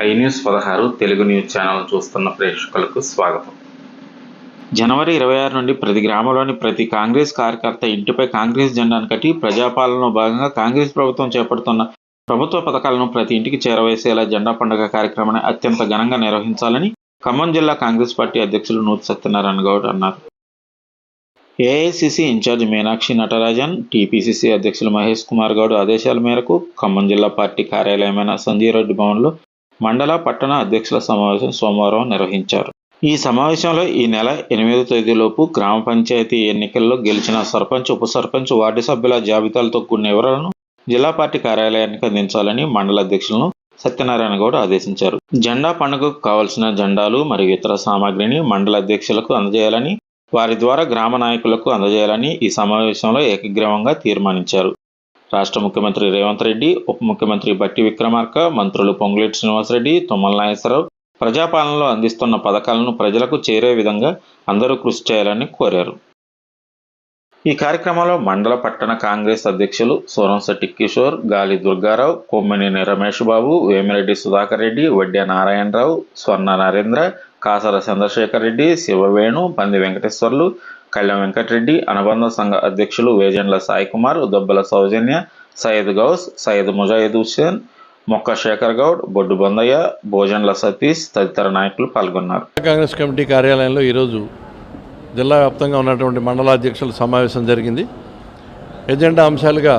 I news పదహారు Telugu news channel చూస్తున్న ప్రేక్షకులకు స్వాగతం. జనవరి ఇరవై ఆరు నుండి ప్రతి గ్రామంలోని ప్రతి కాంగ్రెస్ కార్యకర్త ఇంటిపై కాంగ్రెస్ జెండాను కట్టి ప్రజాపాలనలో భాగంగా కాంగ్రెస్ ప్రభుత్వం చేపడుతున్న ప్రభుత్వ పథకాలను ప్రతి ఇంటికి చేరవేసేలా జెండా పండుగ కార్యక్రమాన్ని అత్యంత ఘనంగా నిర్వహించాలని ఖమ్మం జిల్లా కాంగ్రెస్ పార్టీ అధ్యక్షులు నూతి సత్యనారాయణ గౌడ్ అన్నారు. A I C C in charge Meenakshi Natarajan T P C C అధ్యక్షులు మహేష్ కుమార్ గౌడ్ ఆదేశాల మేరకు ఖమ్మం జిల్లా పార్టీ కార్యాలయమైన సంజీవ్ రెడ్డి భవన్లో మండల పట్టణ అధ్యక్షుల సమావేశం సోమవారం నిర్వహించారు. ఈ సమావేశంలో ఈ నెల ఎనిమిదో తేదీలోపు గ్రామ పంచాయతీ ఎన్నికల్లో గెలిచిన సర్పంచ్ ఉప సర్పంచ్ వార్డు సభ్యుల జాబితాలతో కూడిన వివరాలను జిల్లా పార్టీ కార్యాలయానికి అందించాలని మండల అధ్యక్షులను సత్యనారాయణ గౌడ్ ఆదేశించారు. జెండా పండుగకు కావలసిన జెండాలు మరియు ఇతర సామాగ్రిని మండల అధ్యక్షులకు అందజేయాలని వారి ద్వారా గ్రామ నాయకులకు అందజేయాలని ఈ సమావేశంలో ఏకగ్రీవంగా తీర్మానించారు. రాష్ట్ర ముఖ్యమంత్రి రేవంత్ రెడ్డి ఉప ముఖ్యమంత్రి బట్టి విక్రమార్క మంత్రులు పొంగులేటి శ్రీనివాసరెడ్డి తుమ్మల నాగేశ్వరరావు ప్రజాపాలనలో అందిస్తున్న పథకాలను ప్రజలకు చేరే విధంగా అందరూ కృషి చేయాలని కోరారు. ఈ కార్యక్రమంలో మండల పట్టణ కాంగ్రెస్ అధ్యక్షులు సోరంశెట్టి కిషోర్ గాలి దుర్గారావు కొమ్మినేని రమేష్ బాబు వేమిరెడ్డి సుధాకర్ రెడ్డి వడ్డ్య నారాయణరావు స్వర్ణ నరేంద్ర కాసర చంద్రశేఖర్ రెడ్డి శివవేణు పంది వెంకటేశ్వర్లు కళ్యాణ్ వెంకటరెడ్డి అనుబంధ సంఘ అధ్యక్షులు వేజెండ్ల సాయి కుమార్ దొబ్బల సౌజన్య సయ్యద్ గౌస్ సయ్యద్ ముజాయిద్ హుస్సేన్ మొక్క శేఖర్ గౌడ్ బొడ్డు బొందయ్య భోజన్ల సతీష్ తదితర నాయకులు పాల్గొన్నారు. కాంగ్రెస్ కమిటీ కార్యాలయంలో ఈరోజు జిల్లా వ్యాప్తంగా ఉన్నటువంటి మండలాధ్యక్షుల సమావేశం జరిగింది. ఎజెండా అంశాలుగా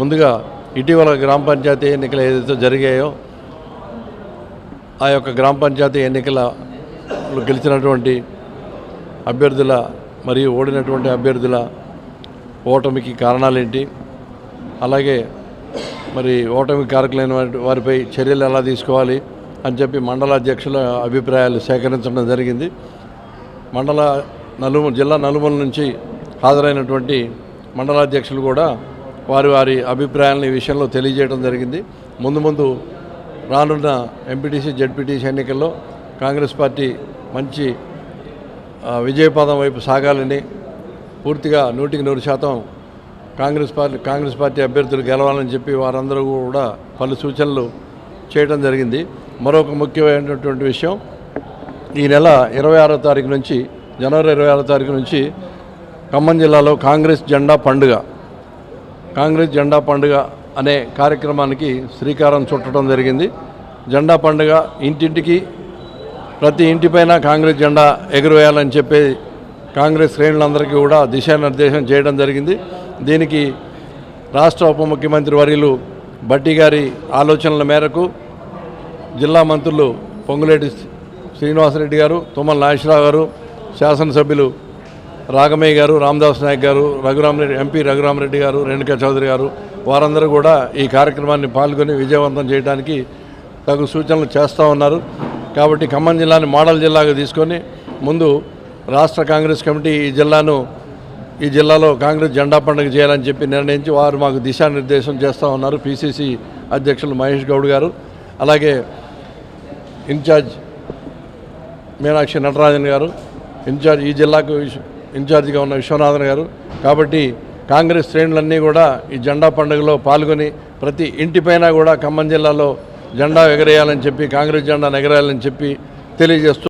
ముందుగా ఇటీవల గ్రామ పంచాయతీ ఎన్నికలు ఏదైతే జరిగాయో ఆ యొక్క గ్రామ పంచాయతీ ఎన్నికలలో గెలిచినటువంటి అభ్యర్థుల మరియు ఓడినటువంటి అభ్యర్థుల ఓటమికి కారణాలేంటి? అలాగే మరి ఓటమి కారకులైన వారిపై చర్యలు ఎలా తీసుకోవాలి అని చెప్పి మండల అధ్యక్షుల అభిప్రాయాలు సేకరించడం జరిగింది. మండల నలుమూ జిల్లా నలుమూల నుంచి హాజరైనటువంటి మండలాధ్యక్షులు కూడా వారి వారి అభిప్రాయాలను ఈ విషయంలో తెలియజేయడం జరిగింది. ముందు ముందు రానున్న ఎంపీటీసీ జెడ్పీటీసీ ఎన్నికల్లో కాంగ్రెస్ పార్టీ మంచి విజయపదం వైపు సాగాలని పూర్తిగా నూటికి నూరు శాతం కాంగ్రెస్ పార్టీ కాంగ్రెస్ పార్టీ అభ్యర్థులు గెలవాలని చెప్పి వారందరూ కూడా పలు సూచనలు చేయడం జరిగింది. మరొక ముఖ్యమైనటువంటి విషయం ఈ నెల ఇరవై ఆరో తారీఖు నుంచి జనవరి ఇరవై ఆరో తారీఖు నుంచి ఖమ్మం జిల్లాలో కాంగ్రెస్ జెండా పండుగ. కాంగ్రెస్ జెండా పండుగ అనే కార్యక్రమానికి శ్రీకారం చుట్టడం జరిగింది. జెండా పండుగ ఇంటింటికి ప్రతి ఇంటిపైన కాంగ్రెస్ జెండా ఎగురవేయాలని చెప్పి కాంగ్రెస్ శ్రేణులందరికీ కూడా దిశానిర్దేశం చేయడం జరిగింది. దీనికి రాష్ట్ర ఉప ముఖ్యమంత్రి వర్యులు బట్టి గారి ఆలోచనల మేరకు జిల్లా మంత్రులు పొంగులేటి శ్రీనివాసరెడ్డి గారు తుమ్మల నాగేశ్వరరావు గారు శాసనసభ్యులు రాగమయ్య గారు రామదాస్ నాయక్ గారు రఘురామరెడ్డి ఎంపీ రఘురామరెడ్డి గారు రేణుకా చౌదరి గారు వారందరూ కూడా ఈ కార్యక్రమాన్ని పాల్గొని విజయవంతం చేయడానికి తగు సూచనలు చేస్తూ ఉన్నారు. కాబట్టి ఖమ్మం జిల్లాని మోడల్ జిల్లాగా తీసుకొని ముందు రాష్ట్ర కాంగ్రెస్ కమిటీ ఈ జిల్లాను ఈ జిల్లాలో కాంగ్రెస్ జెండా పండుగ చేయాలని చెప్పి నిర్ణయించి వారు మాకు దిశానిర్దేశం చేస్తూ ఉన్నారు పిసిసి అధ్యక్షులు మహేష్ గౌడ్ గారు. అలాగే ఇన్ఛార్జ్ మీనాక్షి నటరాజన్ గారు ఇన్ఛార్జ్ ఈ జిల్లాకు ఇన్ఛార్జిగా ఉన్న విశ్వనాథన్ గారు. కాబట్టి కాంగ్రెస్ శ్రేణులన్నీ కూడా ఈ జెండా పండుగలో పాల్గొని ప్రతి ఇంటిపైన కూడా ఖమ్మం జిల్లాలో జెండా ఎగరేయాలని చెప్పి కాంగ్రెస్ జెండాను ఎగరేయాలని చెప్పి తెలియజేస్తూ